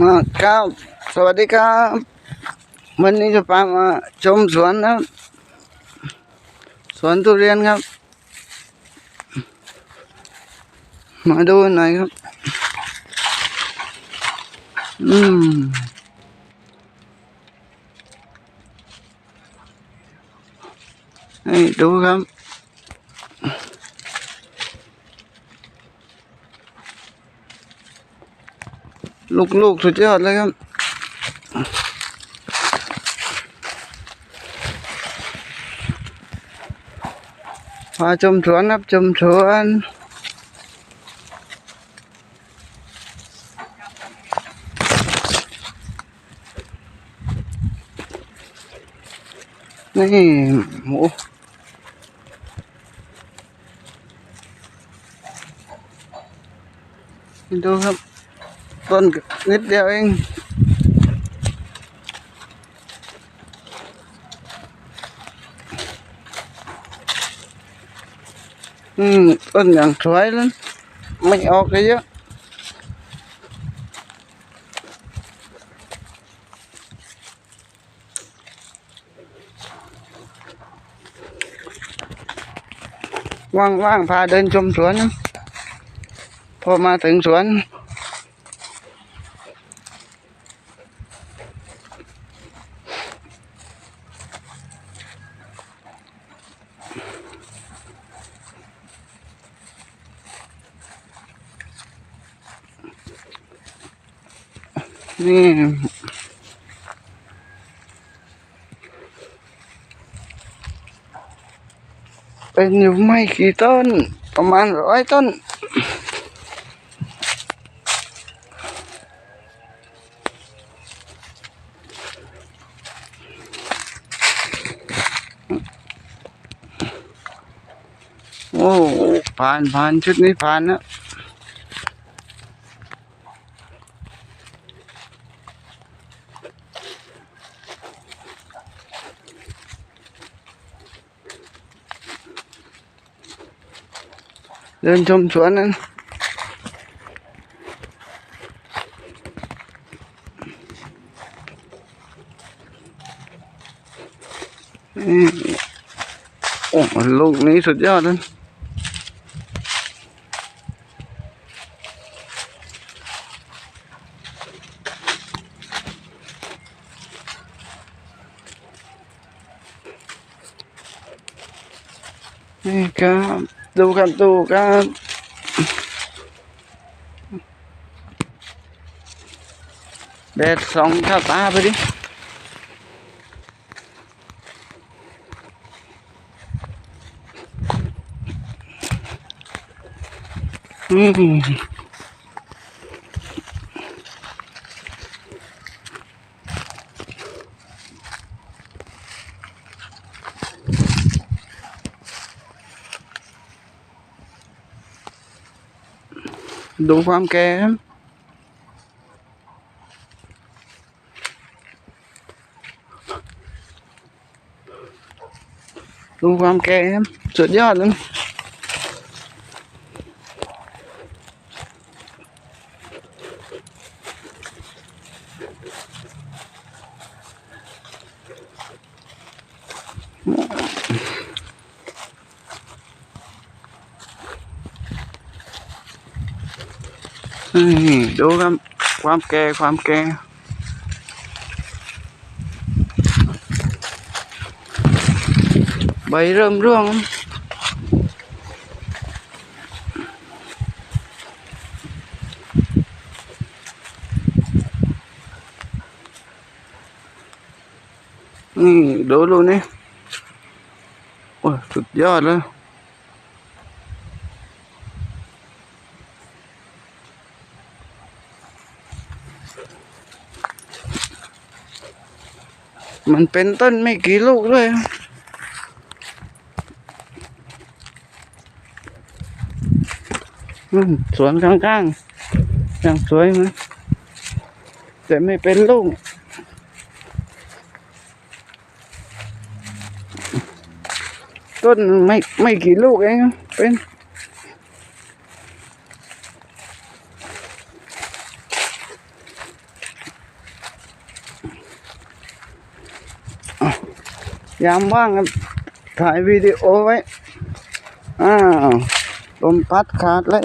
มาครับสวัสดีครับ วันนี้จะพามาชมสวนนะครับ สวนทุเรียนครับ มาดูหน่อยครับ อืมให้ดูครับ ลูกๆสุดยอดเลยครับพาชมสวนครับชมสวนนี่หมูดูครับ ต้นนิดเดียวเอง อืมต้นอย่างสวยเลยไม่ออกเลยเยอะว่างๆพาเดินชมสวนนะพอมาถึงสวน นี่เป็นอยู่ไม่กี่ต้น ประมาณร้อยต้น โอ้ผ่านผ่านชุดนี้ผ่านนะ เดินชมสวนนั้นนี่โอ้ลูกนี้สุดยอดเลยนี่ครับ ดูครับดูครับแดดสองข้าตาไปดิอืม ดูความแก่ครับดูความแก่ครับสุดยอดเลย ദൂരം ക്വാംകെ ke, bay rơm rương. Ừ, đố luôn đấy ôi thật giọt luôn. มันเป็นต้นไม่กี่ลูกด้วยสวนข้างๆอย่างสวยไหมแต่ไม่เป็นลูกต้นไม่ไม่กี่ลูกเองเป็น ยามว่างถ่ายวิดีโอไว้ อ้าวลมพัดขาดแล้ว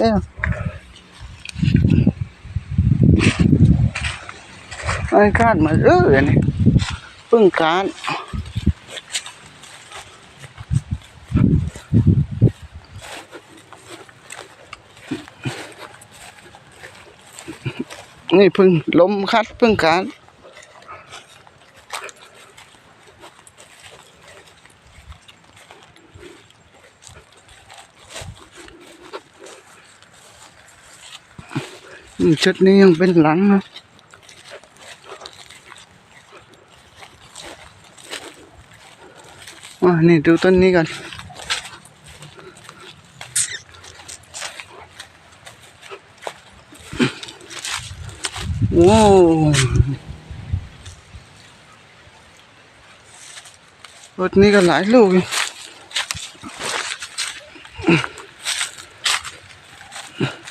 ไอ้ขาดมาเรื่อยนี่พิ่งขาดนี่พิ่งลมคัดพิ่งขาด ชุดนี้ยังเป็นหลังนะอ่านี่ดูต้นนี้กันว้าวรถนี้ก็หลายลูกอยู่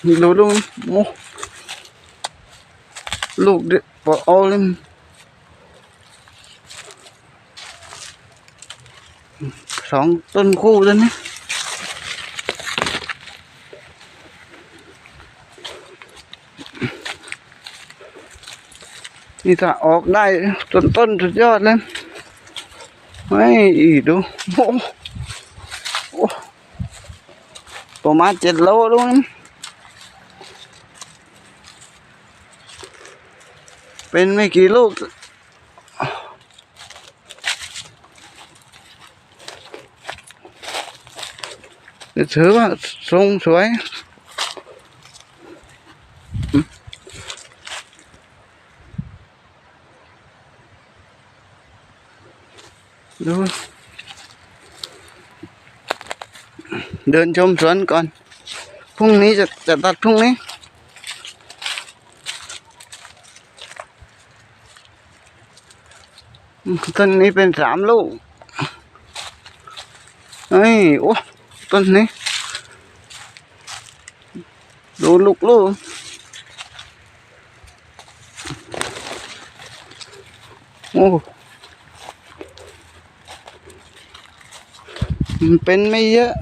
นี่ลูกลูกโอ้ ลูกเด็กปอเอาเลยสองต้นคู่แล้วนี่นี่ถ้าออกได้ต้นต้นสุดยอดเลยไม่อีดูโอ้โอ้ประมาณเจ็ดโลล้วมั้ เป็นไม่กี่ลูก ถือว่าทรงสวยดูเดินชมสวนก่อน พรุ่งนี้จะจะตัดพรุ่งนี้ ต้นนี้เป็นสามลูกเฮ้ยโอ้ต้นนี้ดูลูกลูกโอ้มันเป็นไม่เยอะ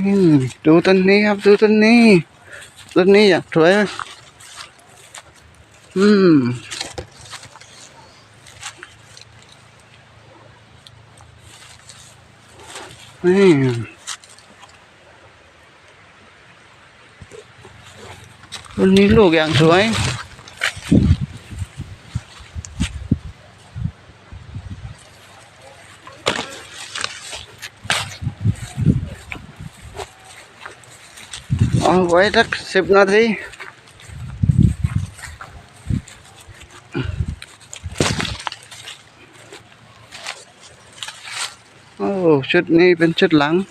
อืมดูต้นนี้ครับ ดูต้นนี้ ต้นนี้อยากสวยไหมอืม นี่ต้นนี้ลูกอย่างสวย આમ વાયરક શિપ નથી ồ oh, chút này bên chút lắng.